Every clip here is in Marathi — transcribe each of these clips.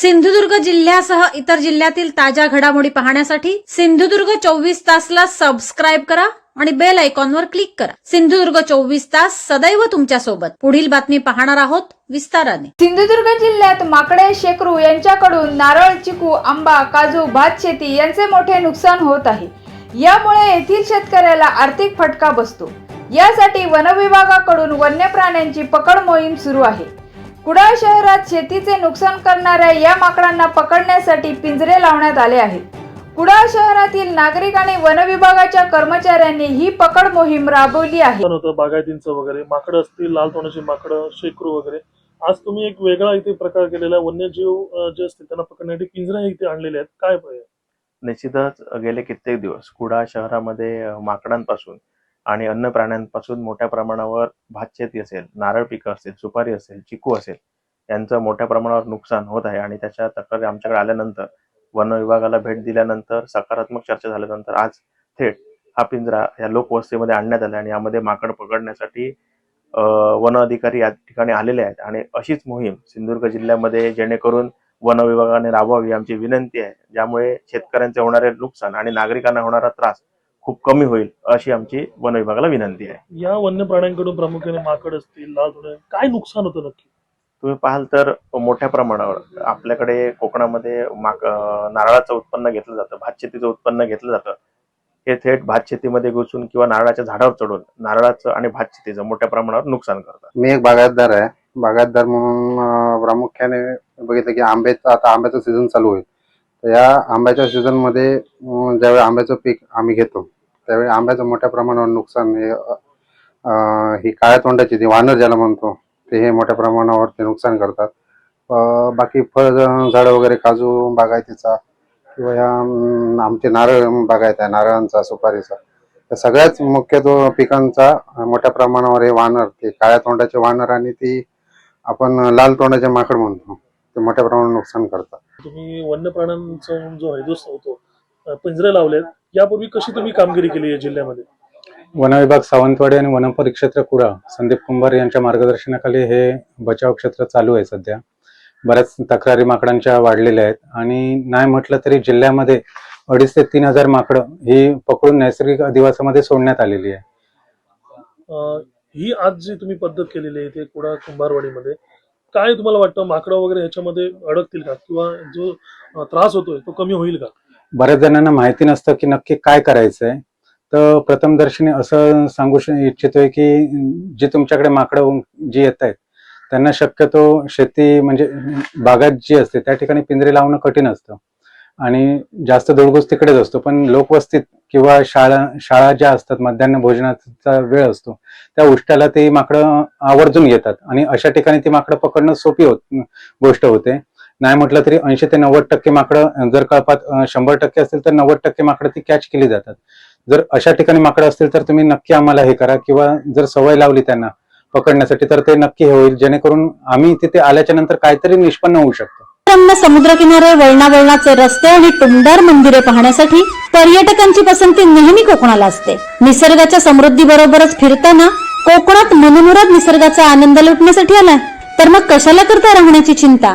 सिंधुदुर्ग जिल्ह्यासह इतर जिल्ह्यातील ताज्या घडामोडी पाहण्यासाठी सिंधुदुर्ग चोवीस तासला सबस्क्राईब करा आणि बेल आयकॉनवर क्लिक करा. सिंधुदुर्ग चोवीस तास सदैव तुमच्यासोबत. पुढील बातमी पाहणार आहोत विस्ताराने. सिंधुदुर्ग जिल्ह्यात माकडे शेकरू यांच्याकडून नारळ चिकू आंबा काजू भात शेती यांचे मोठे नुकसान होत आहे. यामुळे येथील शेतकऱ्याला आर्थिक फटका बसतो. यासाठी वनविभागाकडून वन्य प्राण्यांची पकड मोहीम सुरू आहे. कुडाळ शहरात शेतीचे नुकसान करणाऱ्या या माकडांना पकडण्यासाठी पिंजरे लावण्यात आले आहेत. कुडाळ शहरातील नागरिक आणि वनविभागाच्या कर्मचाऱ्यांनी ही पकड मोहीम राबवली आहे. होतं बागायतींचं वगैरे माकडं असतील लाल तोंडाची माकडं शेकरू वगैरे. आज तुम्ही एक वेगळा इथे प्रकार केलेला वन्यजीव जे असतील त्यांना पकडण्यासाठी पिंजरा इथे आणलेले आहेत. काय पाहिजे निश्चितच गेले कित्येक दिवस कुडाळ शहरामध्ये माकडांपासून आणि अन्न प्राण्यांपासून मोठ्या प्रमाणावर भातशेती असेल नारळ पिकं असेल सुपारी असेल चिकू असेल यांचं मोठ्या प्रमाणावर नुकसान होत आहे. आणि त्याच्या तक्रारी आमच्याकडे आल्यानंतर वन विभागाला भेट दिल्यानंतर सकारात्मक चर्चा झाल्यानंतर आज थेट हा पिंजरा या लोकवस्तीमध्ये आणण्यात आला आणि यामध्ये माकड पकडण्यासाठी वन अधिकारी या ठिकाणी आलेले आहेत. आणि अशीच मोहीम सिंधुदुर्ग जिल्ह्यामध्ये जेणेकरून वन विभागाने राबवावी आमची विनंती आहे. ज्यामुळे शेतकऱ्यांचे होणारे नुकसान आणि नागरिकांना होणारा त्रास खूप कमी होईल अशी आमची वन विभागाला विनंती आहे. या वन्य प्राण्यांकडून प्रामुख्याने माकड असतील लाल काय नुकसान होतं नक्की? तुम्ही पाहाल तर मोठ्या प्रमाणावर आपल्याकडे कोकणामध्ये माक नारळाचं उत्पन्न घेतलं जातं भातशेतीचं उत्पन्न घेतलं जातं. हे थेट भातशेतीमध्ये घुसून किंवा नारळाच्या झाडावर चढून नारळाचं आणि भातशेतीचं मोठ्या प्रमाणावर नुकसान करतात. मी एक बागायतदार आहे. बागायतदार म्हणून प्रामुख्याने बघितलं की आंब्याचं आता आंब्याचं सीझन चालू होईल. तर या आंब्याच्या सीझनमध्ये ज्यावेळी आंब्याचं पीक आम्ही घेतो त्यावेळी आंब्याचं मोठ्या प्रमाणावर नुकसान हे अं, ही काळ्या तोंडाची ती वानर ज्याला म्हणतो ते हे मोठ्या प्रमाणावर ते नुकसान करतात. अं, बाकी फळ झाडं वगैरे काजू बागायतीचा किंवा या अं, आमचे नारळ बागायत आहे नारळांचा सुपारीचा त्या सगळ्याच मुख्यत्व पिकांचा मोठ्या प्रमाणावर हे वानर ते काळ्या तोंडाचे वानर आणि ती आपण लाल तोंडाचे माकड म्हणतो ते मोठ्या प्रमाणावर नुकसान करतात. तुम्ही वन्य प्राण्यांचा जो हैदोस होतो अं, पिंजरे लावलेत यापूर्वी कशी तुम्ही कामगिरी केली या जिल्ह्यामध्ये? वनविभाग सावंतवाडी आणि वनपरिक्षेत्र कुडाळ संदीप कुंभार यांच्या मार्गदर्शनाखाली हे बचाव क्षेत्र चालू आहे सध्या. बऱ्याच तक्रारी माकडांच्या वाढलेल्या आहेत आणि नाही म्हटलं तरी जिल्ह्यामध्ये अडीच ते तीन हजार माकडं ही पकडून नैसर्गिक अधिवासामध्ये सोडण्यात आलेली आहे. अं, ही आज जी तुम्ही पद्धत केलेली आहे ते कुडा कुंभारवाडीमध्ये काय तुम्हाला वाटतं? माकडं वगैरे ह्याच्यामध्ये अडकतील का? किंवा जो अं, त्रास होतोय तो कमी होईल का? बऱ्याच जणांना माहिती नसतं की नक्की काय करायचंय. तर प्रथमदर्शनी असं सांगू श- इच्छितोय की जी तुमच्याकडे माकडं जी येत आहेत त्यांना शक्यतो शेती म्हणजे बागात जी असते त्या ठिकाणी पिंजरे लावणं कठीण असतं. आणि जास्त धुळगुस तिकडेच असतो पण लोकवस्तीत किंवा शाळा शाळा ज्या असतात मध्यान्ह भोजनाचा वेळ असतो त्या उष्ट्याला ती माकडं आवर्जून घेतात आणि अशा ठिकाणी ती माकडं पकडणं सोपी होत गोष्ट होते. नाही म्हटलं तरी ऐंशी ते नव्वद टक्के माकडं जर कळपात शंभर टक्के असतील तर नव्वद टक्के माकडं ती कॅच केली जातात. जर अशा ठिकाणी माकडं असतील तर तुम्ही नक्की आम्हाला हे करा किंवा जर सवय लावली त्यांना पकडण्यासाठी तर ते नक्की हे होईल. जेणेकरून आम्ही तिथे आल्याच्यानंतर काहीतरी निष्पन्न होऊ शकतो. रम्य समुद्रकिनारे वळणावळणाचे रस्ते आणि टुमदार मंदिरे पाहण्यासाठी पर्यटकांची पसंती नेहमी कोकणाला असते. निसर्गाच्या समृद्धी बरोबरच फिरताना कोकणात मनमुराद निसर्गाचा आनंद लुटण्यासाठी आलाय. तर मग कशाला करता राहण्याची चिंता?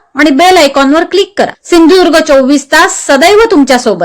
आणि बेल आयकॉनवर क्लिक करा. सिंधुदुर्ग चोवीस तास सदैव तुमच्यासोबत